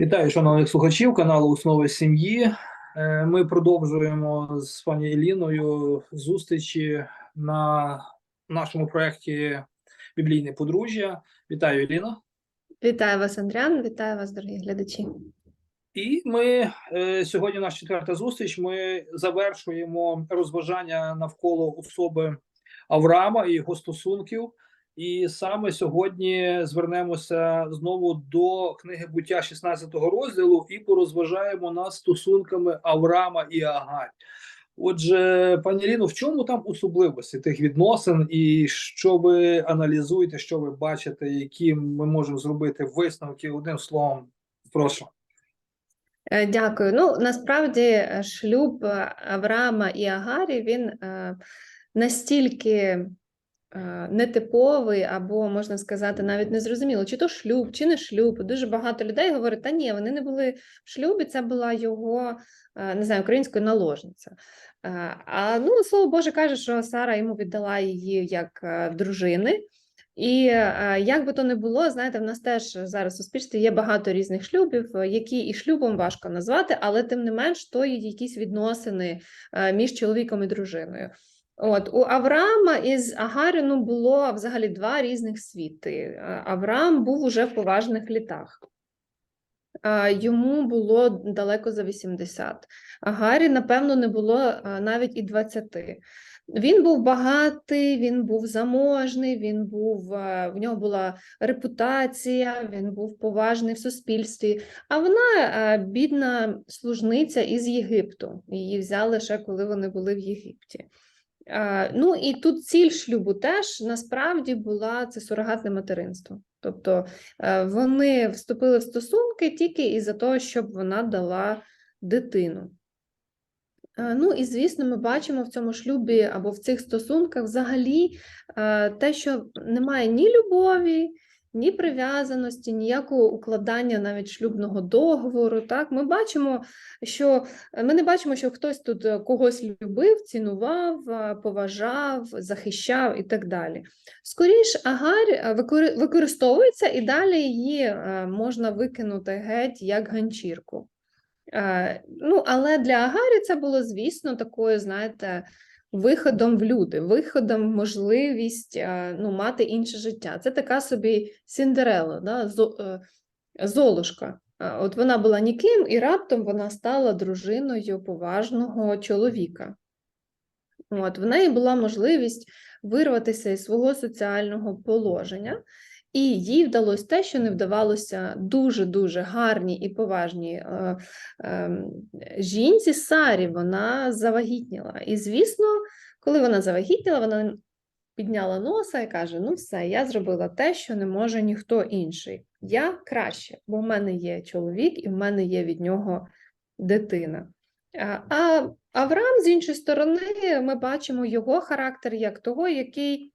Вітаю, шановних слухачів каналу Основи сім'ї. Е, Ми продовжуємо з пані Еліною зустрічі на нашому проєкті Біблійне подружжя. Вітаю, Еліна. Вітаю вас, Андріан, вітаю вас, дорогі глядачі. І ми е, сьогодні наша четверта зустріч. Ми завершуємо розважання навколо особи Авраама і його стосунків. І саме сьогодні звернемося знову до книги буття 16 розділу і порозважаємо над стосунками Авраама і Агарь. Отже, пані Ліно, в чому там особливості тих відносин, і що ви аналізуєте, що ви бачите, які ми можемо зробити висновки одним словом? Прошу. Е, Дякую. Ну, насправді, шлюб Авраама і Агарі він е, настільки нетиповий, або можна сказати, навіть незрозуміло, чи то шлюб, чи не шлюб. Дуже багато людей говорять, та ні, вони не були в шлюбі, це була його, е, не знаю, українською наложниця. Е, А ну, слово Боже каже, що Сара йому віддала її як е, дружини. І е, як би то не було, знаєте, в нас теж зараз в суспільстві є багато різних шлюбів, е, які і шлюбом важко назвати, але тим не менш то є якісь відносини е, між чоловіком і дружиною. От у Авраама із Агаріну було взагалі два різних світи. Е, Авраам був уже в поважних літах. Е, Йому було далеко за 80. Агарі, напевно, не було е, навіть і 20. Він був багатий, він був заможний, він був, в нього була репутація, він був поважний в суспільстві. А вона бідна служниця із Єгипту. Її взяли ще коли вони були в Єгипті. Е, Ну і тут ціль шлюбу теж насправді була це сурогатне материнство. Тобто е, вони вступили в стосунки тільки із-за того, щоб вона дала дитину. Е, Ну і звісно, ми бачимо в цьому шлюбі або в цих стосунках взагалі те, що немає ні любові, ні прив'язаності, ніякого укладання навіть шлюбного договору. Так, ми бачимо, що е, ми не бачимо, що хтось тут е, когось любив, цінував, е, поважав, захищав і так далі. Скоріш, Агарь е, використовується і далі її можна викинути геть як ганчірку. Ну, але для Агарі це було, звісно, такою, знаєте, виходом в люди, виходом в можливість е, ну, мати інше життя. Це така собі Сіндерела, да? е, Золушка. Е, От вона була ніким, і раптом вона стала дружиною поважного чоловіка. От, в неї була можливість вирватися із свого соціального положення, і їй вдалося те, що не вдавалося дуже-дуже гарній і поважній е, е, жінці Сарі. Вона завагітніла. І, звісно, коли вона завагітніла, вона підняла носа і каже: Ну, все, я зробила те, що не може ніхто інший. Я краще, бо в мене є чоловік, і в мене є від нього дитина. А Авраам, з іншої сторони, ми бачимо його характер як того, який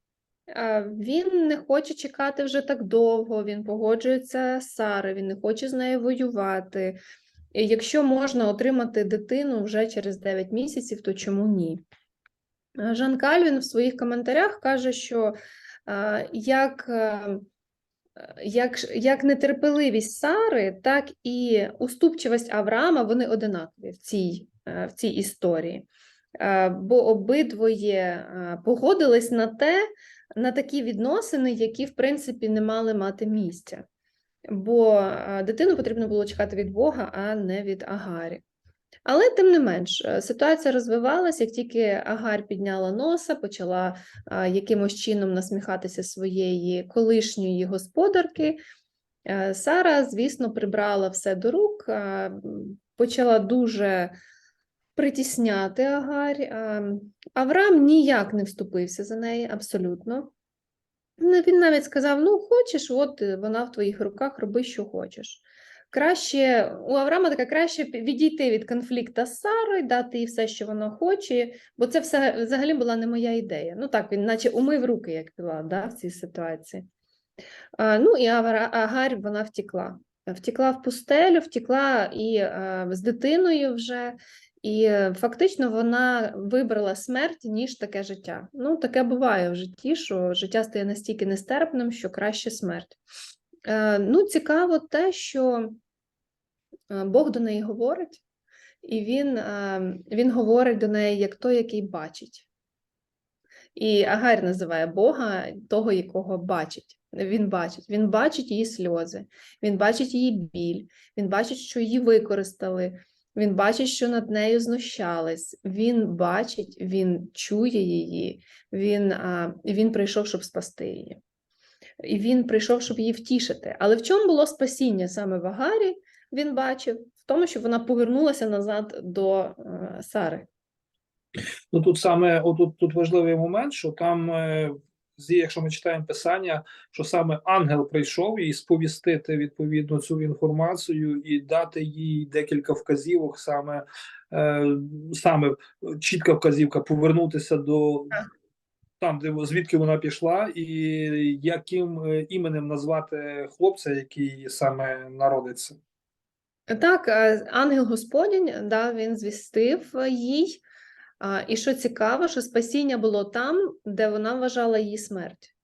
він не хоче чекати вже так довго, він погоджується з Сарою, він не хоче з нею воювати. І якщо можна отримати дитину вже через 9 місяців, то чому ні? Жан Кальвін в своїх коментарях каже, що як, е, як, як нетерпеливість Сари, так і уступчивість Авраама, вони одинакові в цій, е, в цій історії. Е, Бо обидвоє е, погодились на те, на такі відносини, які, в принципі, не мали мати місця. Бо е, дитину потрібно було чекати від Бога, а не від Агарі. Але тим не менш, е, ситуація розвивалася, як тільки Агарь підняла носа, почала а, якимось чином насміхатися своєї колишньої господарки. е, Сара, звісно, прибрала все до рук, почала дуже притісняти Агарь. Авраам ніяк не вступився за неї, абсолютно. Ну, Він навіть сказав: ну, хочеш, от е, вона в твоїх руках, роби, що хочеш. Краще у Авраама така краще відійти від конфлікту з Сарою, дати їй все, що вона хоче, бо це все взагалі була не моя ідея. Ну так, він наче умив руки, як пила, да, в цій ситуації. А, ну і Агарь вона втекла. Втекла в пустелю, втекла і е, з дитиною вже, і е, фактично вона вибрала смерть, ніж таке життя. Ну, таке буває в житті, що життя стає настільки нестерпним, що краще смерть. Е, ну, цікаво те, що е, Бог до неї говорить, і він, е, він говорить до неї як той, який бачить. І Агарь називає Бога того, якого бачить. Він бачить. Він бачить її сльози, він бачить її біль, він бачить, що її використали, він бачить, що над нею знущались. Він бачить, він чує її, він, а, він прийшов, щоб спасти її. І він прийшов, щоб її втішити. Але в чому було спасіння саме в Агарі? Він бачив в тому, що вона повернулася назад до е, Сари. Ну тут саме отут тут важливий момент, що там, е, якщо ми читаємо писання, що саме ангел прийшов їй сповістити відповідно цю інформацію і дати їй декілька вказівок, саме е, саме чітка вказівка повернутися до там, де звідки вона пішла, і яким е, іменем назвати хлопця, який саме народиться. Так, ангел Господень, да, він звістив їй. І що цікаво, що спасіння було там, де вона вважала її смерть.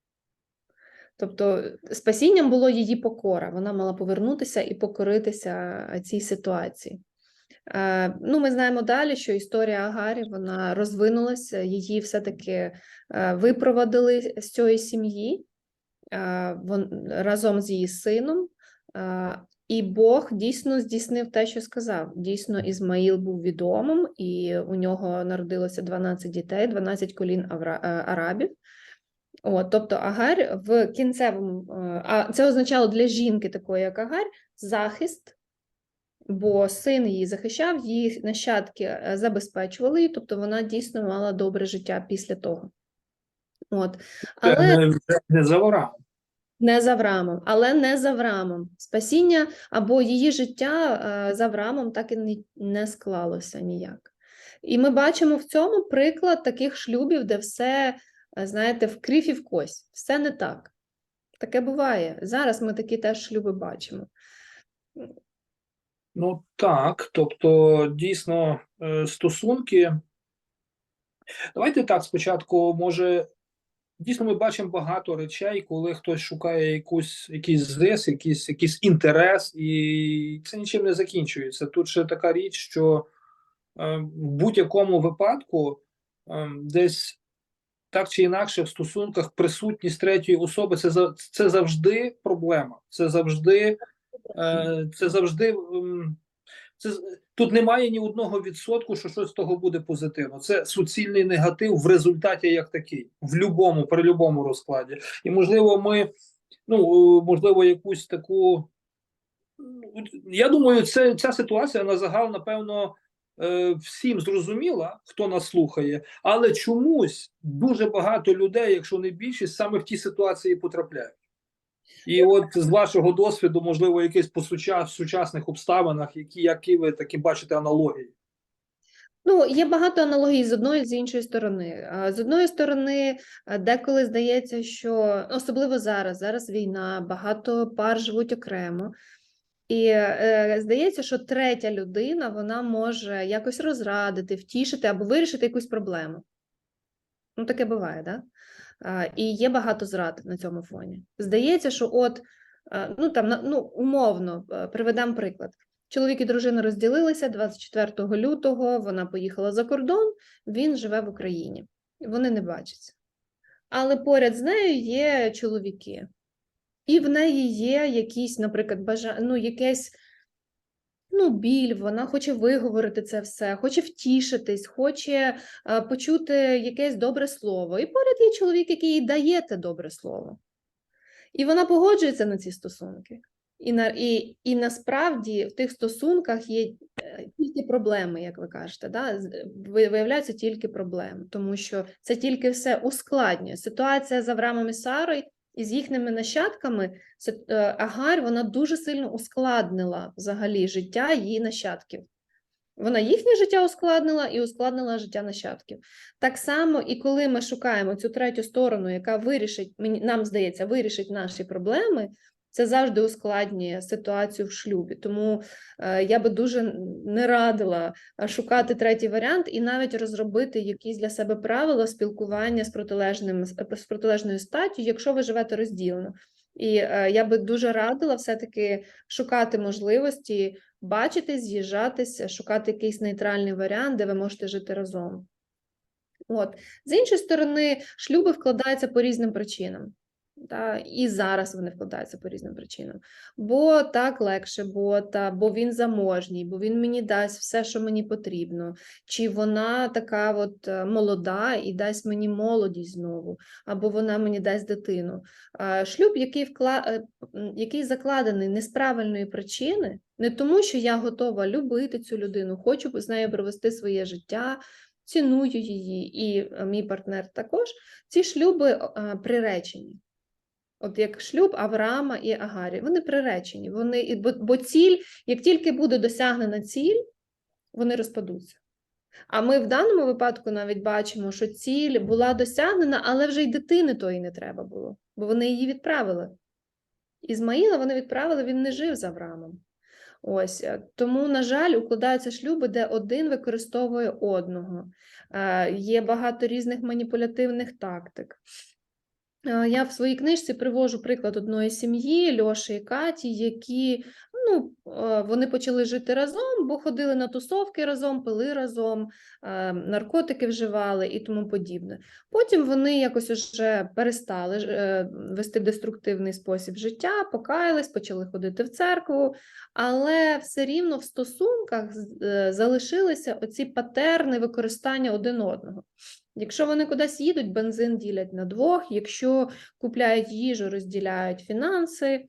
Тобто спасінням було її покора. Вона мала повернутися і покоритися е, цій ситуації. Е, Ну, ми знаємо далі, що історія Агарі вона розвинулася, її все-таки е, випровадили з цієї сім'ї е, разом з її сином. І Бог дійсно здійснив те, що сказав. Дійсно, Ізмаїл був відомим, і у нього народилося 12 дітей, 12 колін е, арабів. От, тобто Агарь в кінцевому, е, а це означало для жінки, такої як Агарь, захист, бо син її захищав, її нащадки е, забезпечували її, тобто вона дійсно мала добре життя після того. От. Але Не, не за ворами. Не з Авраамом, але не з Авраамом. Спасіння або її життя е, з Авраамом так і не, склалося ніяк. І ми бачимо в цьому приклад таких шлюбів, де все, е, знаєте, в крif і в кость, все не так. Таке буває. Зараз ми такі теж шлюби бачимо. Ну так, тобто дійсно е, стосунки. Давайте так спочатку, може, дійсно ми бачимо багато речей, коли хтось шукає якусь, якийсь зрис, якийсь, якийсь інтерес, і це нічим не закінчується. Тут ще така річ, що е, в будь-якому випадку е, десь так чи інакше в стосунках присутність третьої особи це, це завжди проблема. Це завжди Е, це завжди це тут немає ні одного відсотку, що щось з того буде позитивно. Це суцільний негатив в результаті як такий, в любому, при любому розкладі. І можливо, ми ну е, можливо, якусь таку. Я думаю, це ця ситуація на загал, напевно, е, всім зрозуміла, хто нас слухає, але чомусь дуже багато людей, якщо не більшість, саме в ті ситуації потрапляють. І от з вашого досвіду, можливо, якийсь по сучасних обставинах, які, які ви такі бачите аналогії. Ну, є багато аналогій з одної з іншої сторони. З одної сторони, деколи здається, що особливо зараз, зараз війна, багато пар живуть окремо. І е, здається, що третя людина вона може якось розрадити, втішити або вирішити якусь проблему. Ну, таке буває, да? І є багато зрад на цьому фоні. Здається, що от, ну там, ну, умовно, е, приведемо приклад. Чоловік і дружина розділилися 24 лютого, вона поїхала за кордон, він живе в Україні. Вони не бачаться. Але поряд з нею є чоловіки. І в неї є якісь, наприклад, бажа... ну, якесь ну, біль, вона хоче виговорити це все, хоче втішитись, хоче е, почути якесь добре слово. І поряд є чоловік, який їй дає те добре слово. І вона погоджується на ці стосунки. І, на, і, і насправді в тих стосунках є е, тільки проблеми, як ви кажете, да? виявляються тільки проблеми, тому що це тільки все ускладнює. Ситуація з Авраамом і Сарою і з їхніми нащадками, е, вона дуже сильно ускладнила взагалі життя її нащадків. Вона їхнє життя ускладнила і ускладнила життя нащадків. Так само, і коли ми шукаємо цю третю сторону, яка вирішить, нам здається, вирішить наші проблеми, це завжди ускладнює ситуацію в шлюбі. Тому е, я би дуже не радила е, шукати третій варіант і навіть розробити якісь для себе правила спілкування з протилежним з протилежною статтю, якщо ви живете розділено. І е, я би дуже радила все-таки шукати можливості бачитись, з'їжджатися, шукати якийсь нейтральний варіант, де ви можете жити разом. От. З іншої сторони, шлюби вкладаються по різним причинам. Та, і зараз вони вкладаються по різним причинам. Бо так легше, бо, та, бо він заможній, бо він мені дасть все, що мені потрібно. Чи вона така от е, молода і дасть мені молодість знову, або вона мені дасть дитину. Шлюб, який, вкла... е, який закладений не з правильної причини, не тому, що я готова любити цю людину, хочу з нею провести своє життя, ціную її, і е, мій партнер також. Ці шлюби приречені. От як шлюб Авраама і Агарі, вони приречені. Вони, бо, бо ціль, як тільки буде досягнена ціль, вони розпадуться. А ми в даному випадку навіть бачимо, що ціль була досягнена, але вже й дитини тої не треба було, бо вони її відправили. Ізмаїла вони відправили, він не жив з Авраамом. Ось е, тому, на жаль, укладаються шлюби, де один використовує одного. Е, Є багато різних маніпулятивних тактик. Е, Я в своїй книжці привожу приклад одної сім'ї Льоші і Каті, які ну, е, вони почали жити разом, бо ходили на тусовки разом, пили разом, е, наркотики вживали і тому подібне. Потім вони якось уже перестали е, вести деструктивний спосіб життя, покаялись, почали ходити в церкву, але все рівно в стосунках е, залишилися оці патерни використання один одного. Якщо вони кудись їдуть, бензин ділять на двох, якщо купляють їжу, розділяють фінанси.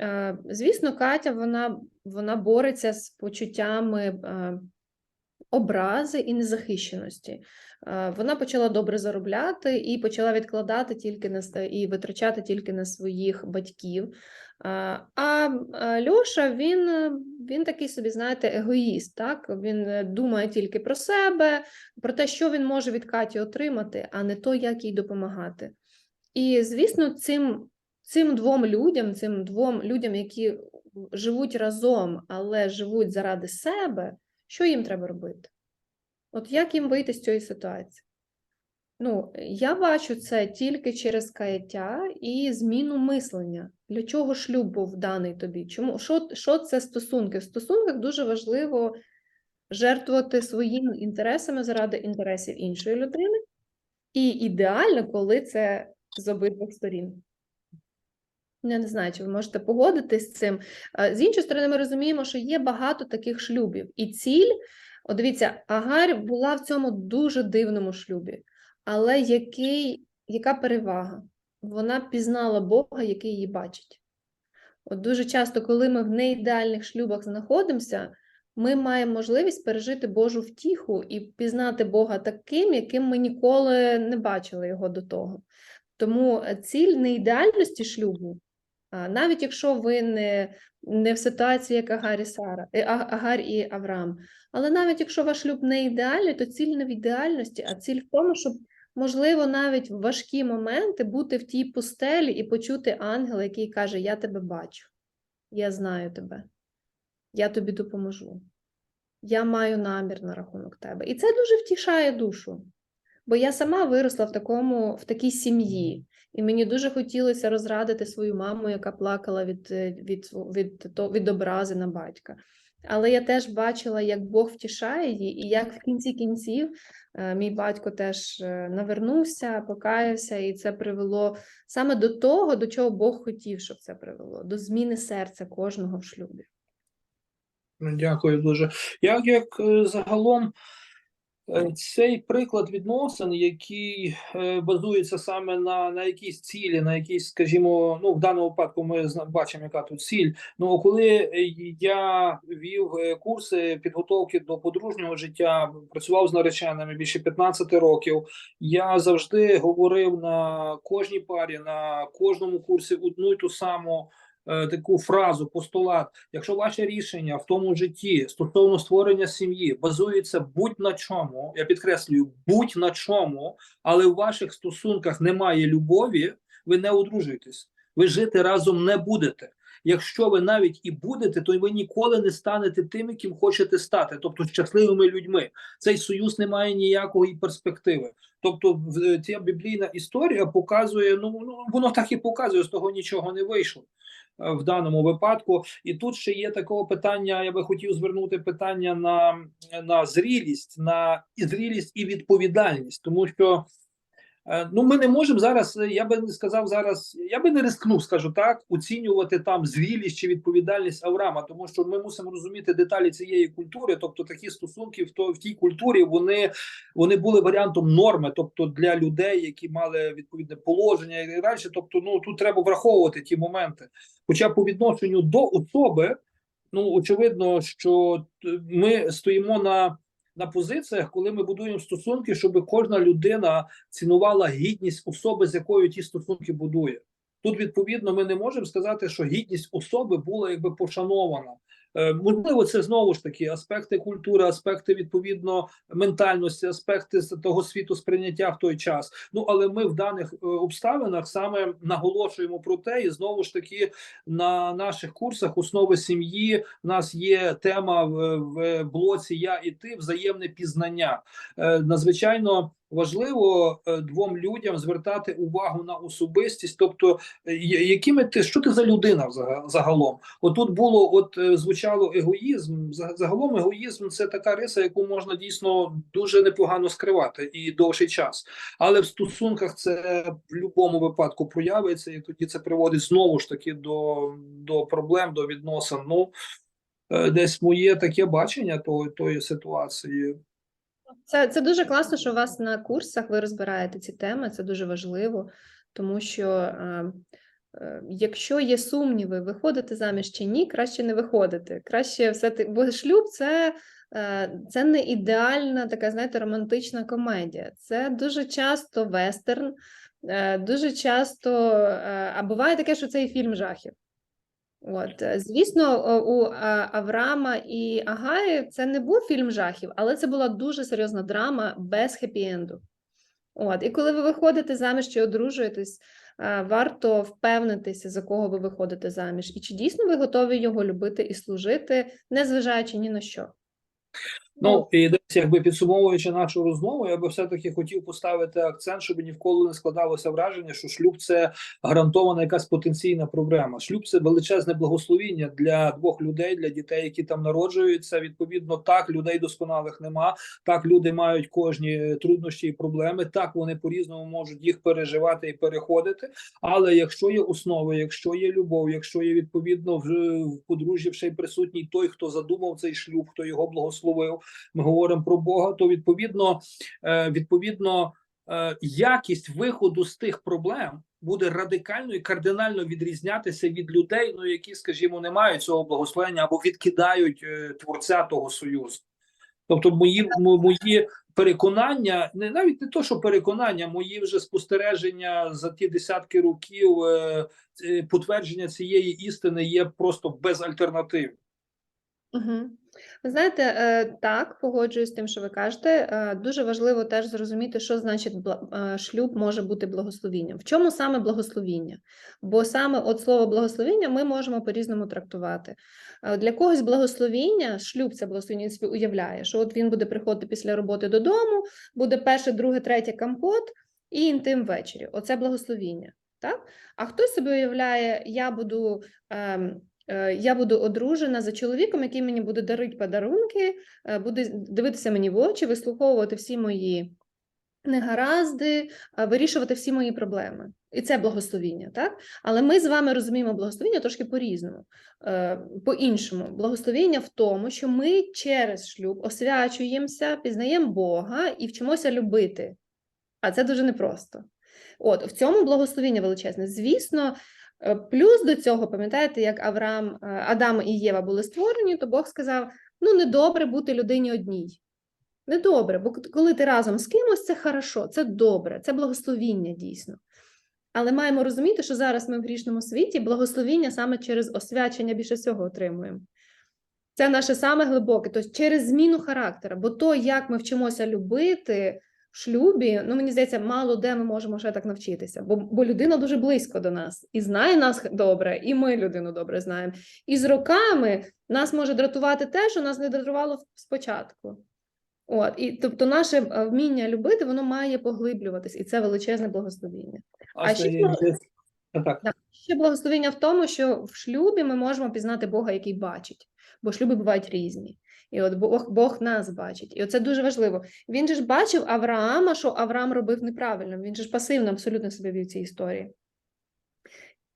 Е, Звісно, Катя вона, вона бореться з почуттями е, образи і незахищеності. Е, Вона почала добре заробляти і почала відкладати тільки на і витрачати тільки на своїх батьків. Е, А е, Льоша він, е, він такий собі, знаєте, егоїст. Так? Він думає тільки про себе, про те, що він може від Каті отримати, а не то, як їй допомагати. І, звісно, цим, цим двом людям, цим двом людям, які живуть разом, але живуть заради себе, що їм треба робити? От як їм вийти з цієї ситуації? Ну, я бачу це тільки через каяття і зміну мислення. Для чого шлюб був даний тобі? Чому що, що це стосунки? В стосунках дуже важливо жертвувати своїми інтересами заради інтересів іншої людини, і ідеально, коли це з обидвох сторін. Я не знаю, чи ви можете погодитись з цим. З іншої сторони, ми розуміємо, що є багато таких шлюбів. І ціль, от дивіться, Агарь була в цьому дуже дивному шлюбі. Але який, яка перевага? Вона пізнала Бога, який її бачить. От дуже часто, коли ми в неідеальних шлюбах знаходимося, ми маємо можливість пережити Божу втіху і пізнати Бога таким, яким ми ніколи не бачили його до того. Тому е, ціль неідеальності шлюбу, навіть якщо ви не, не в ситуації, як Агарі Сара, е, Агар і Авраам, але навіть якщо ваш шлюб не ідеальний, то ціль не в ідеальності, а ціль в тому, щоб, можливо, навіть в важкі моменти бути в тій пустелі і почути ангела, який каже: Я тебе бачу, я знаю тебе, я тобі допоможу. Я маю намір на рахунок тебе. І це дуже втішає душу. Бо я сама виросла в такому, в такій сім'ї, і мені дуже хотілося розрадити свою маму, яка плакала від, е, від, від, від образи на батька. Але я теж бачила, як Бог втішає її, і як в кінці кінців е, мій батько теж е, навернувся, покаявся, і це привело саме до того, до чого Бог хотів, щоб це привело, до зміни серця кожного в шлюбі. Ну, Дякую дуже. Як, як е, загалом цей приклад відносин, який е, базується саме на, на якійсь цілі, на якійсь, скажімо, ну в даному випадку ми бачимо, яка тут ціль. Ну коли е, я вів е, курси підготовки до подружнього життя, працював з нареченими більше 15 років. Я завжди говорив на кожній парі, на кожному курсі одну й ту саму е, таку фразу, постулат. Якщо ваше рішення в тому житті стосовно створення сім'ї базується будь на чому, я підкреслюю, будь на чому, але в ваших стосунках немає любові, ви не одружуєтесь, ви жити разом не будете. Якщо ви навіть і будете, то ви ніколи не станете тим, яким хочете стати, тобто щасливими людьми. Цей союз не має ніякої перспективи. Тобто, в- ця біблійна історія показує, ну, ну воно так і показує, з того нічого не вийшло е, в даному випадку. І тут ще є такого питання. Я би хотів звернути питання на, на зрілість, на зрілість і відповідальність, тому що. Е, Ну, ми не можемо зараз. е, Я би не сказав зараз. Я би не рискнув, скажу так, оцінювати там зрілість чи відповідальність Авраама, тому що ми мусимо розуміти деталі цієї культури. Тобто, такі стосунки в то в тій культурі вони, вони були варіантом норми, тобто для людей, які мали відповідне положення і далі. Тобто, ну тут треба враховувати ті моменти. Хоча по відношенню до особи, ну очевидно, що ми стоїмо на, на позиціях, коли ми будуємо стосунки, щоб кожна людина цінувала гідність особи, з якою ті стосунки будує. Тут відповідно ми не можемо сказати, що гідність особи була якби пошанована. Е, можливо, це знову ж таки аспекти культури, аспекти відповідно ментальності, аспекти того світу сприйняття в той час. Ну але ми в даних е, обставинах саме наголошуємо про те, і знову ж таки на наших курсах основи сім'ї в нас є тема в, в блоці Я і ти взаємне пізнання. Е, надзвичайно важливо двом людям звертати увагу на особистість, тобто якими ти що ти за людина загалом? Отут було, от е, звучало егоїзм. Загалом егоїзм це така риса, яку можна дійсно дуже непогано скривати і довший час. Але в стосунках це в будь-якому випадку проявиться, і тоді це приводить знову ж таки до, до проблем, до відносин. Ну е, десь моє таке бачення тої, тої ситуації. Це, це дуже класно, що у вас на курсах ви розбираєте ці теми, це дуже важливо, тому що е, якщо є сумніви, виходити заміж чи ні, краще не виходити. Краще все ти, бо шлюб це, е, це не ідеальна така, знаєте, романтична комедія. Це дуже часто вестерн, е, дуже часто, е, а буває таке, що це і фільм жахів. От, е, звісно, у а, Авраама і Агаї це не був фільм жахів, але це була дуже серйозна драма без хеппі-енду. От, і коли ви виходите заміж чи одружуєтесь, е, варто впевнитися, за кого ви виходите заміж, і чи дійсно ви готові його любити і служити, незважаючи ні на що. Ну і десь, якби підсумовуючи нашу розмову, я би все-таки хотів поставити акцент, щоб ніколи не складалося враження, що шлюб це гарантована якась потенційна проблема. Шлюб це величезне благословіння для двох людей, для дітей, які там народжуються. Відповідно, так людей досконалих нема. Так люди мають кожні труднощі і проблеми. Так вони по різному можуть їх переживати і переходити. Але якщо є основи, якщо є любов, якщо є відповідно в, в подружжі ще й присутній той, хто задумав цей шлюб, хто його благословив, ми говоримо про Бога, то відповідно, е, відповідно, е, якість виходу з тих проблем буде радикально і кардинально відрізнятися від людей, ну які, скажімо, не мають цього благословення або відкидають е, творця того союзу. Тобто, мої мої переконання, не навіть не то, що переконання, мої вже спостереження за ті десятки років потвердження цієї істини є просто безальтернативні. Угу. Ви знаєте, е, так, погоджуюсь з тим, що ви кажете. Е, Дуже важливо теж зрозуміти, що значить е, шлюб може бути благословінням. В чому саме благословіння? Бо саме от слово благословіння ми можемо по-різному трактувати. Для когось благословіння, шлюб це благословіння, він собі уявляє, що от він буде приходити після роботи додому, буде перше, друге, третє компот і інтим ввечері. Оце благословіння. Так? А хтось собі уявляє, я буду. ем, Я буду одружена за чоловіком, який мені буде дарити подарунки, е, буде дивитися мені в очі, вислуховувати всі мої негаразди, е, вирішувати всі мої проблеми. І це благословіння, так? Але ми з вами розуміємо благословіння трошки по-різному, е, по-іншому. Благословіння в тому, що ми через шлюб освячуємося, пізнаємо Бога і вчимося любити. А це дуже непросто. От в цьому благословіння величезне. Звісно, Е, Плюс до цього, пам'ятаєте, як Авраам, е, Адам і Єва були створені, то Бог сказав: ну, недобре бути людині одній. Недобре, бо коли ти разом з кимось, це хорошо, це добре, це благословіння дійсно. Але маємо розуміти, що зараз ми в грішному світі благословіння саме через освячення більше всього отримуємо. Це наше саме глибоке, тобто через зміну характера, бо то, як ми вчимося любити, шлюбі, ну мені здається, мало де ми можемо ще так навчитися, бо, бо людина дуже близько до нас і знає нас добре, і ми людину добре знаємо. І з роками нас може дратувати те, що нас не дратувало спочатку. От, і тобто наше е, вміння любити, воно має поглиблюватись, і це величезне благословіння. А ще є- так. Так, ще благословення в тому, що в шлюбі ми можемо пізнати Бога, який бачить, бо шлюби бувають різні. І от Бог, Бог нас бачить. І оце дуже важливо. Він же ж бачив Авраама, що Авраам робив неправильно. Він же ж пасивно абсолютно себе вів цій історії.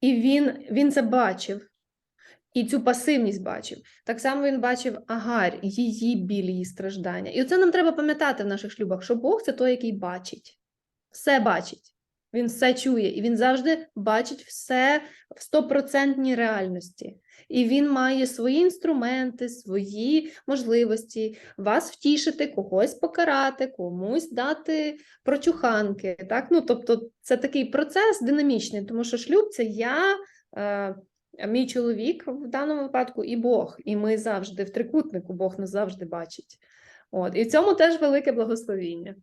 І він, він це бачив. І цю пасивність бачив. Так само він бачив Агарь, її біль, її страждання. І оце нам треба пам'ятати в наших шлюбах, що Бог це той, який бачить. Все бачить. Він все чує, і він завжди бачить все в стопроцентній реальності. І він має свої інструменти, свої можливості вас втішити, когось покарати, комусь дати прочуханки. Так? Ну, тобто, це такий процес динамічний, тому що шлюб це я, е, мій чоловік в даному випадку і Бог. І ми завжди в трикутнику Бог нас завжди бачить. От. І в цьому теж велике благословіння.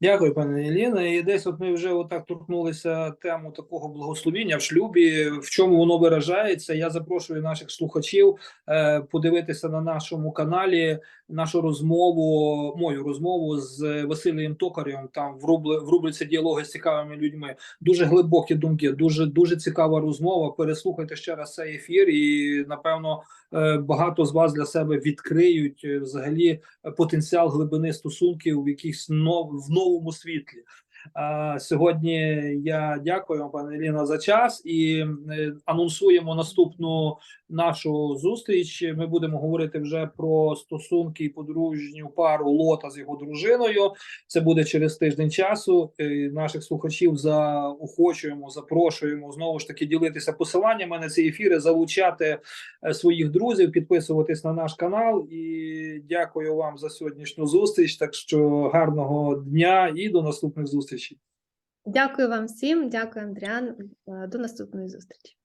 Дякую, пане Еліна. І десь от ми вже отак торкнулися тему такого благословіння в шлюбі. В чому воно виражається? Я запрошую наших слухачів е, подивитися на нашому каналі нашу розмову, мою розмову з Василієм Токарем. Там в рубриці діалоги з цікавими людьми. Дуже глибокі думки, дуже дуже цікава розмова. Переслухайте ще раз цей ефір, і напевно е, багато з вас для себе відкриють е, взагалі потенціал глибини стосунків в якихось нов, в новому світлі. А, сьогодні я дякую вам, пане Еліна, за час і е, анонсуємо наступну нашу зустріч. Ми будемо говорити вже про стосунки і подружню пару Лота з його дружиною. Це буде через тиждень часу. Е, Наших слухачів заохочуємо, запрошуємо знову ж таки ділитися посиланнями на ці ефіри, залучати е, своїх друзів, підписуватись на наш канал. І дякую вам за сьогоднішню зустріч. Так що гарного дня і до наступних зустрічей. Дякую вам всім, дякую, Андріан. Е, До наступної зустрічі.